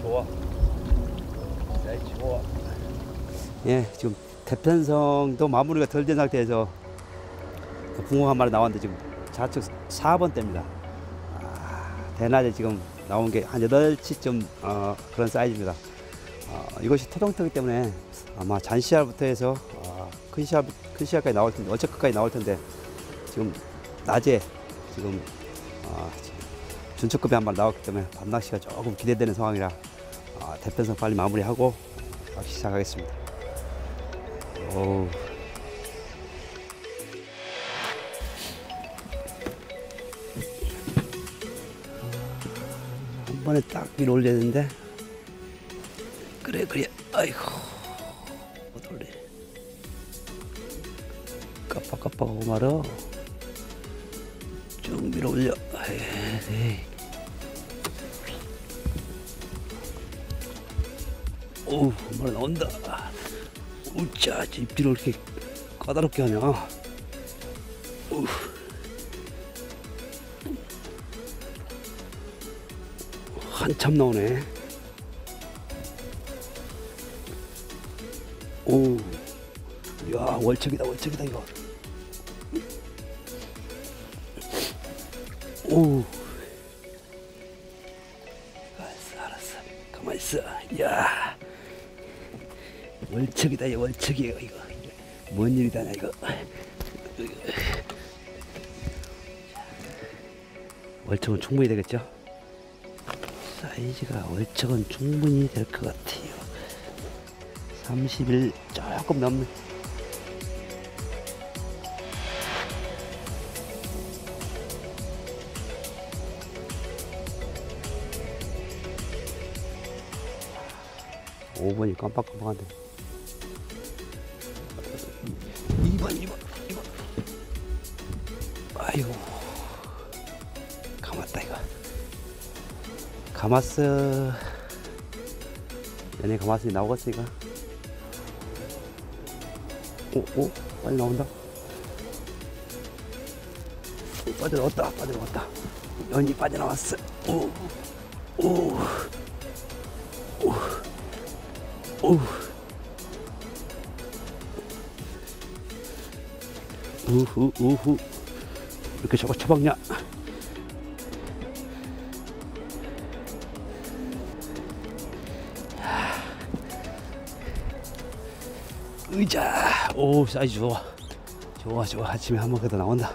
좋아. 날 좋아. 예, 지금 대편성도 마무리가 덜 된 상태에서 붕어 한 마리 나왔는데 지금 좌측 4번 대입니다. 아, 대낮에 지금 나온 게 한 8치쯤 어, 그런 사이즈입니다. 어, 이것이 토종터기 때문에 아마 잔시알부터 해서 어, 큰, 시알, 큰 시알까지 나올 텐데, 어체크까지 나올 텐데 지금 낮에 지금 어, 준초급이 한 마리 나왔기 때문에 밤 낚시가 조금 기대되는 상황이라 어, 대편성 빨리 마무리하고 낚시 시작하겠습니다. 오. 한 번에 딱 위로 올려야 되는데. 그래 그래. 아이고. 못 올리네. 깜빡깜빡하고 말어 쭉 밀어 올려 에이. 오우 한번 나온다 우짜 입질을 이렇게 까다롭게 하냐 우. 한참 나오네 오, 야 월척이다 월척이다 이거. 오. 알았어, 알았어. 가만 있어. 야. 월척이다, 이 월척이에요, 이거. 뭔 일이다, 나 이거. 월척은 충분히 되겠죠? 사이즈가 월척은 충분히 될 것 같아요. 31 조금 넘는. 5번이 깜빡깜빡한데. 2번 2번 2번. 아이고 감았다 이거. 감았어. 얘네 감았으니 나오겠으니까 오오 빨리 나온다. 오, 빠져나왔다 빠져나왔다. 연이 빠져나왔어. 오오. 오. 우후, 우후. 이렇게 저거 처박냐? 의자. 오, 사이즈 좋아. 좋아, 좋아. 아침에 한번 그래도 나온다.